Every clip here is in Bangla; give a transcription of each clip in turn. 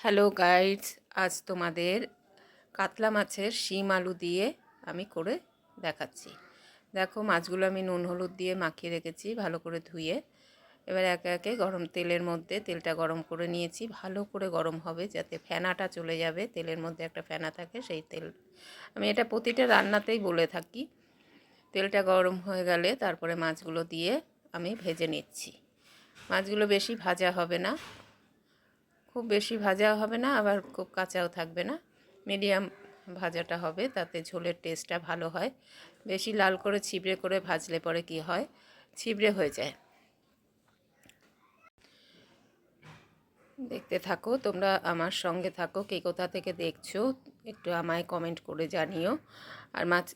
হ্যালো গাইডস আজ তোমাদের কাতলা মাছের শিম আলু দিয়ে আমি করে দেখাচ্ছি। দেখো, মাছগুলো আমি নুন, হলুদ দিয়ে মাখিয়ে রেখেছি, ভালো করে ধুয়ে। এবার একে একে গরম তেলের মধ্যে তেলটা গরম করে নিয়েছি। ভালো করে গরম হবে যাতে ফেনাটা চলে যাবে। তেলের মধ্যে একটা ফেনা থাকে, সেই তেল। আমি এটা প্রতিটা রান্নাতেই বলে থাকি। তেলটা গরম হয়ে গেলে তারপরে মাছগুলো দিয়ে আমি ভেজে নিচ্ছি। মাছগুলো বেশি ভাজা হবে না। খুব বেশি ভাজা হবে না, আবার খুব কাঁচাও থাকবে না। মিডিয়াম ভাজাটা হবে, তাতে ঝোলের টেস্টটা ভালো হয়। বেশি লাল করে ছিবড়ে করে ভাজলে পরে কি হয়? ছিবড়ে হয়ে যায়। দেখতে থাকো, তোমরা আমার সঙ্গে থাকো, কে কোথা থেকে দেখছ, একটু আমায় কমেন্ট করে জানিও। আর মাছ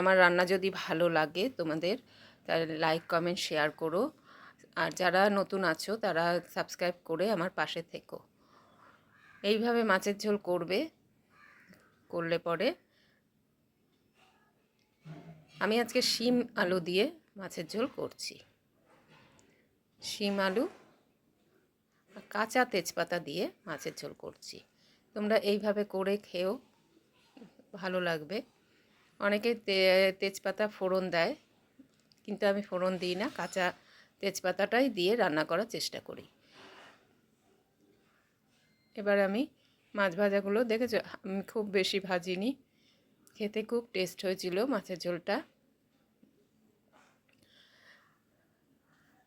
আমার রান্না যদি ভালো লাগে তোমাদের, তাহলে লাইক কমেন্ট শেয়ার করো। আর যারা নতুন আছো, তারা সাবস্ক্রাইব করে আমার পাশে থেকো। এইভাবে মাছের ঝোল করবে, করলে পরে আমি আজকে শিম আলু দিয়ে মাছের ঝোল করছি। শিম আলু কাঁচা তেজপাতা দিয়ে মাছের ঝোল করছি। তোমরা এইভাবে করে খেয়েও ভালো লাগবে। অনেকে তেজপাতা ফোড়ন দেয়, কিন্তু আমি ফোড়ন দিই না, কাঁচা তেজপাতাটাই দিয়ে রান্না করার চেষ্টা করি। এবার আমি মাছ ভাজাগুলো দেখেছ? আমি খুব বেশি ভাজিনি। খেতে খুব টেস্ট হয়েছিল মাছের ঝোলটা।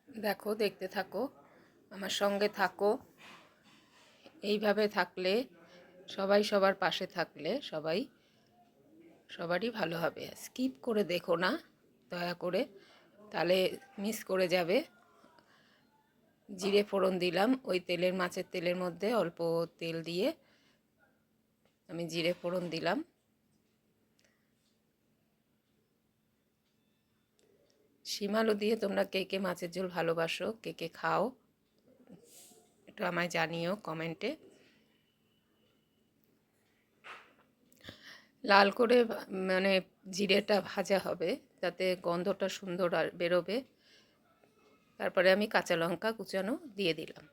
দেখো, দেখতে থাকো, আমার সঙ্গে থাকো। এইভাবে থাকলে, সবাই সবার পাশে থাকলে সবাই, সবারই ভালো হবে। স্কিপ করে দেখো না, দয়া করে। তাহলে মিস করে যাবে। জিরে ফোড়ন দিলাম, ওই তেলের মাছের তেলের মধ্যে অল্প তেল দিয়ে আমি জিরে ফোড়ন দিলাম। শিমালু দিয়ে তোমরা কে কে মাছের ঝোল ভালোবাসো, কে কে খাও, একটু আমায় জানিও কমেন্টে। লাল করে মানে জিরেটা ভাজা হবে, যাতে গন্ধটা সুন্দর আর বেরোবে। তারপরে আমি কাঁচা লঙ্কা কুচানো দিয়ে দিলাম।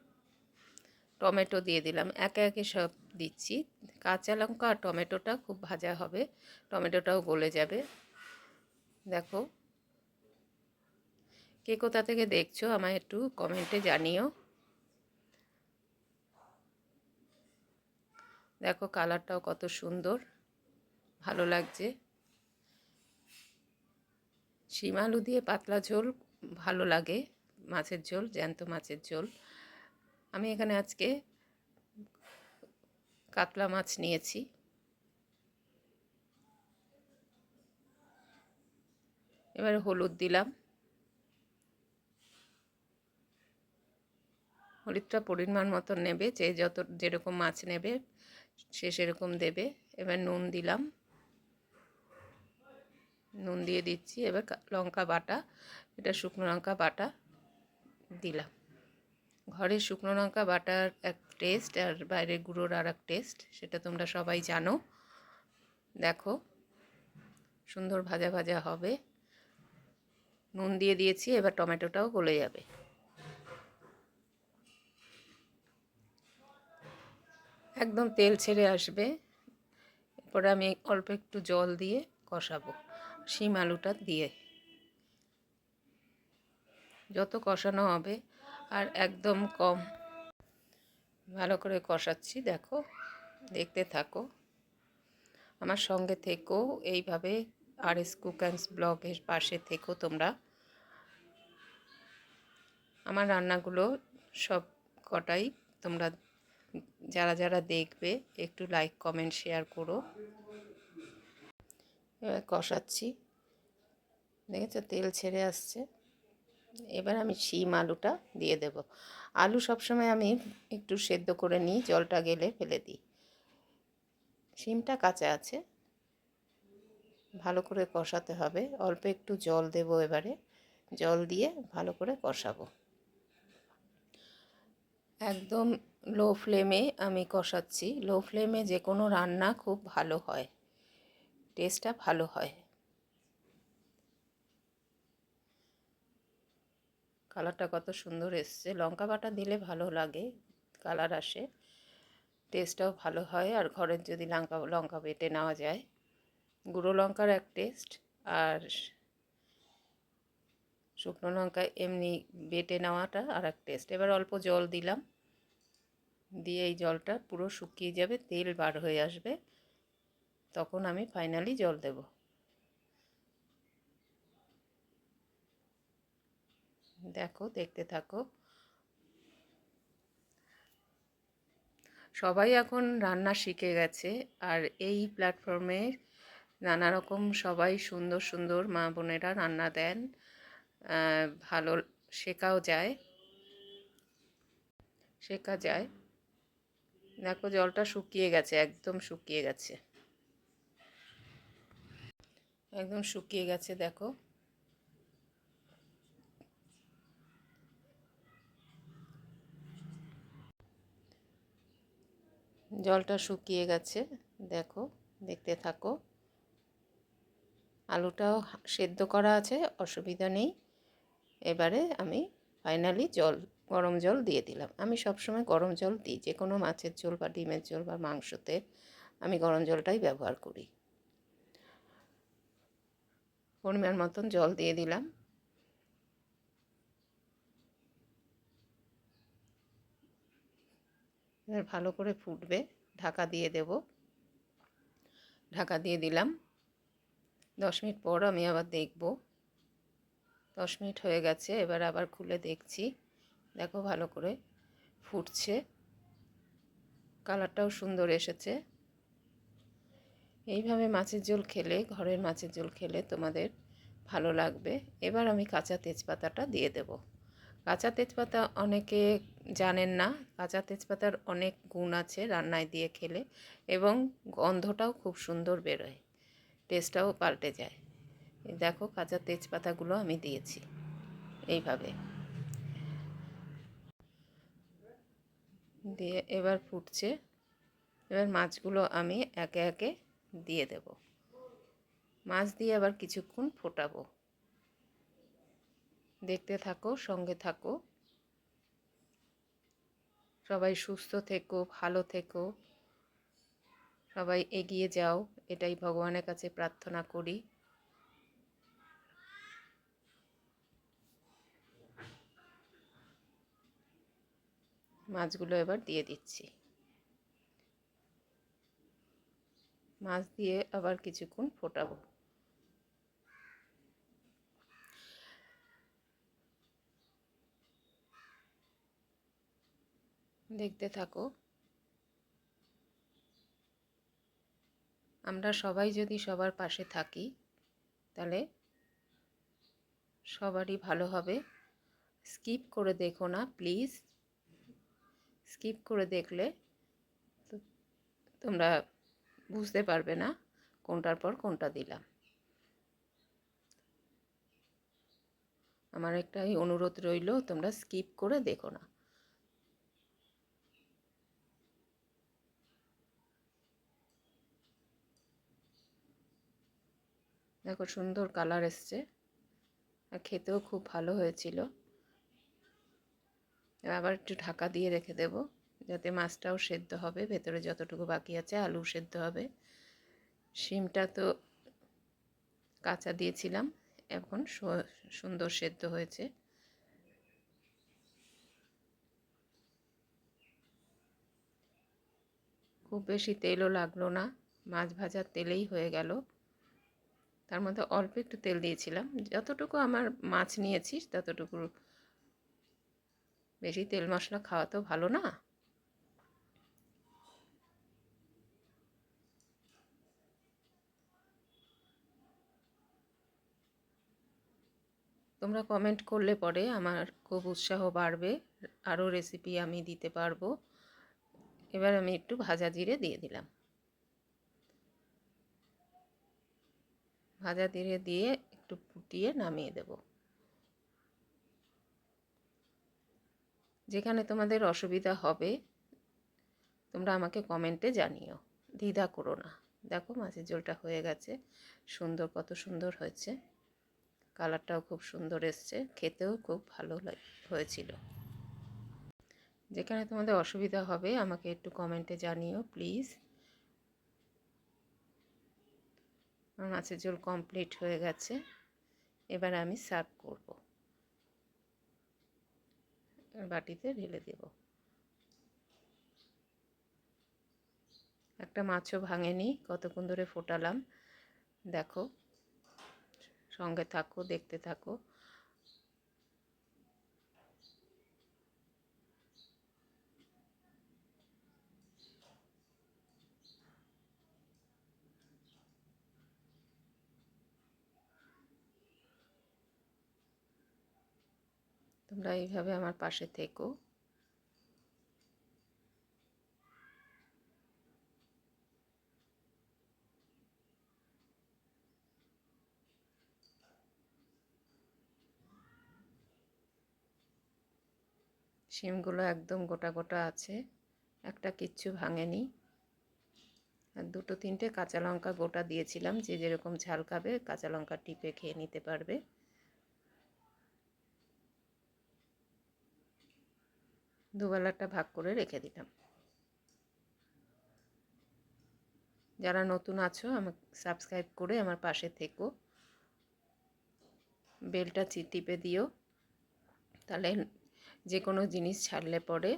টমেটো দিয়ে দিলাম। একে একে সব দিচ্ছি। কাঁচা লঙ্কা আর টমেটোটা খুব ভাজা হবে। টমেটোটাও গলে যাবে। দেখো। কে কোথা থেকে দেখছ আমায় একটু কমেন্টে জানিও। দেখো কালারটাও কত সুন্দর। ভালো লাগছে। শিম আলু দিয়ে পাতলা ঝোল ভালো লাগে, মাছের ঝোল, জ্যান্ত মাছের ঝোল। আমি এখানে আজকে কাতলা মাছ নিয়েছি। এবার হলুদ দিলাম। হলুদটা পরিমাণ মতন নেবে, যে যত যেরকম মাছ নেবে সে সেরকম দেবে। এবার নুন দিলাম। নুন দিয়ে দিচ্ছি। এবার লঙ্কা বাটা, এটা শুকনো লঙ্কা বাটা দিলাম। ঘরে শুকনো লঙ্কা বাটার এক টেস্ট আর বাইরের গুঁড়োর আর এক টেস্ট সেটা তোমরা সবাই জানো। দেখো, সুন্দর ভাজা ভাজা হবে। নুন দিয়ে দিয়েছি, এবার টমেটোটাও গলে যাবে। একদম তেল ছেড়ে আসবে। এরপরে আমি অল্প একটু জল দিয়ে কষাবো। শিম আলুটা দিয়ে। যত কষানো হবে আর একদম কম। ভালো করে কষাচ্ছি, দেখো, দেখতে থাকো। আমার সঙ্গে থেকো, এইভাবে আর এস কুকান্স ব্লগের পাশে থেকো তোমরা। আমার রান্নাগুলো সব কটাই তোমরা যারা যারা দেখবে, একটু লাইক কমেন্ট শেয়ার করো। এবার কষাচ্ছি। দেখেছ? তেল ছেড়ে আসছে। এবার আমি শিম আলুটা দিয়ে দেব। আলু সবসময় আমি একটু সেদ্ধ করে নিই, জলটা গেলে ফেলে দিই। শিমটা কাঁচা আছে। ভালো করে কষাতে হবে। অল্প একটু জল দেব এবারে। জল দিয়ে ভালো করে কষাবো। একদম লো ফ্লেমে আমি কষাচ্ছি। লো ফ্লেমে যে কোনো রান্না খুব ভালো হয়। টেস্টটা ভালো হয়। কালারটা কত সুন্দর এসছে। লঙ্কা বাটা দিলে ভালো লাগে, কালার আসে। টেস্টটাও ভালো হয়। আর ঘরের যদি লঙ্কা লঙ্কা বেটে নেওয়া যায়, গুঁড়ো লঙ্কার এক টেস্ট আর শুকনো লঙ্কা এমনি বেটে নেওয়াটা আর এক টেস্ট এবার অল্প জল দিলাম। দিয়ে এই জলটা পুরো শুকিয়ে যাবে, তেল বার হয়ে আসবে। তখন আমি ফাইনালি জল দেব। দেখো, দেখতে থাকো। সবাই এখন রান্না শিখে গেছে আর এই প্ল্যাটফর্মে নানা রকম সবাই সুন্দর সুন্দর মা বোনেরা রান্না দেন। ভালো শেখাও যায়। শেখা যায়। দেখো, জলটা শুকিয়ে গেছে, একদম শুকিয়ে গেছে। একদম শুকিয়ে গেছে, দেখো। জলটা শুকিয়ে গেছে, দেখো, দেখতে থাকো। আলুটাও সেদ্ধ করা আছে, অসুবিধা নেই। এবারে আমি ফাইনালি জল, গরম জল দিয়ে দিলাম। আমি সবসময় গরম জল দিই যে কোনো মাছের ঝোল বা ডিমের ঝোল বা মাংসতে আমি গরম জলটাই ব্যবহার করি। পরিমাণ মতন জল দিয়ে দিলাম। এবার ভালো করে ফুটবে, ঢাকা দিয়ে দেব। ঢাকা দিয়ে দিলাম। দশ মিনিট পর আমি আবার দেখব। দশ মিনিট হয়ে গেছে, এবার আবার খুলে দেখছি। দেখো ভালো করে ফুটছে। কালারটাও সুন্দর এসেছে। এইভাবে মাছের ঝোল খেলে, ঘরের মাছের ঝোল খেলে তোমাদের ভালো লাগবে। এবার আমি কাঁচা তেজপাতাটা দিয়ে দেব। কাঁচা তেজপাতা অনেকে জানেন না, কাঁচা তেজপাতার অনেক গুণ আছে রান্নায় দিয়ে খেলে এবং গন্ধটাও খুব সুন্দর বেরোয়, টেস্টটাও পাল্টে যায়। দেখো কাঁচা তেজপাতাগুলো আমি দিয়েছি, এইভাবে। দিয়ে এবার ফুটছে, এবার মাছগুলো আমি একে একে দিয়ে দেব। মাছ দিয়ে আবার কিছুক্ষণ ফোটাবো। দেখতে থাকো, সঙ্গে থাকো। সবাই সুস্থ থেকো, ভালো থেকো। সবাই এগিয়ে যাও, এটাই ভগবানের কাছে প্রার্থনা করি। মাছগুলো এবার দিয়ে দিচ্ছি। মাছ দিয়ে আবার কিছুক্ষণ ফোটাবো। দেখতে থাকো। আমরা সবাই যদি সবার পাশে থাকি, তাহলে সবারই ভালো হবে। স্কিপ করে দেখো না, প্লিজ। স্কিপ করে দেখলে তোমরা বুঝতে পারবে না কোনটার পর কোনটা দিলাম। আমার একটাই অনুরোধ রইল, তোমরা স্কিপ করে দেখো না। দেখো সুন্দর কালার এসছে। আর খেতেও খুব ভালো হয়েছিল। আবার একটু ঢাকা দিয়ে রেখে দেব। যাতে মাছটাও সেদ্ধ হবে। ভেতরে যতটুকু বাকি আছে আলু সেদ্ধ হবে। শিমটা তো কাঁচা দিয়েছিলাম। এখন সুন্দর সেদ্ধ হয়েছে। খুব বেশি তেলও লাগল না। মাছ ভাজার তেলেই হয়ে গেল। তার মধ্যে অল্প একটু তেল দিয়েছিলাম। যতটুকু আমার মাছ নিয়েছি ততটুকু বেশি তেল মশলা খাওয়া তো ভালো না। তোমরা কমেন্ট করলে পরে আমার খুব উৎসাহ বাড়বে, আরও রেসিপি আমি দিতে পারব। এবার আমি একটু ভাজা জিরে দিয়ে দিলাম। ভাজা জিরে দিয়ে একটু ফুটিয়ে নামিয়ে দেব। যেখানে তোমাদের অসুবিধা হবে, তোমরা আমাকে কমেন্টে জানিও। দ্বিধা করো না। দেখো মাছের ঝোলটা হয়ে গেছে। সুন্দর, কত সুন্দর হয়েছে। কালারটাও খুব সুন্দর এসছে। খেতেও খুব ভালো হয়েছিল। যেখানে তোমাদের অসুবিধা হবে, আমাকে একটু কমেন্টে জানিও প্লিজ আমার মাছের ঝোল কমপ্লিট হয়ে গেছে। এবার আমি সার্ভ করব। বাটিতে ঢেলে দেব। একটা মাছও ভাঙেনি, কতক্ষণ ধরে ফোটালাম। দেখো সঙ্গে থাকো দেখতে থাকো। তোমরা এইভাবে আমার পাশে থেকো। শিমগুলো একদম গোটা গোটা আছে। একটা কিচ্ছু ভাঙেনি। আর দুটো তিনটে কাঁচা লঙ্কা গোটা দিয়েছিলাম, যে যেরকম ঝাল খাবে কাঁচা লঙ্কা টিপে খেয়ে নিতে পারবে। দুবেলাটা ভাগ করে রেখে দিলাম। যারা নতুন আছো, আমাকে সাবস্ক্রাইব করে আমার পাশে থেকো। বেলটা টিপে দিও। তাহলে যে কোনো জিনিস ছাড়লে পরে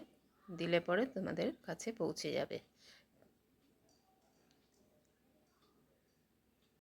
দিলে পরে তোমাদের কাছে পৌঁছে যাবে।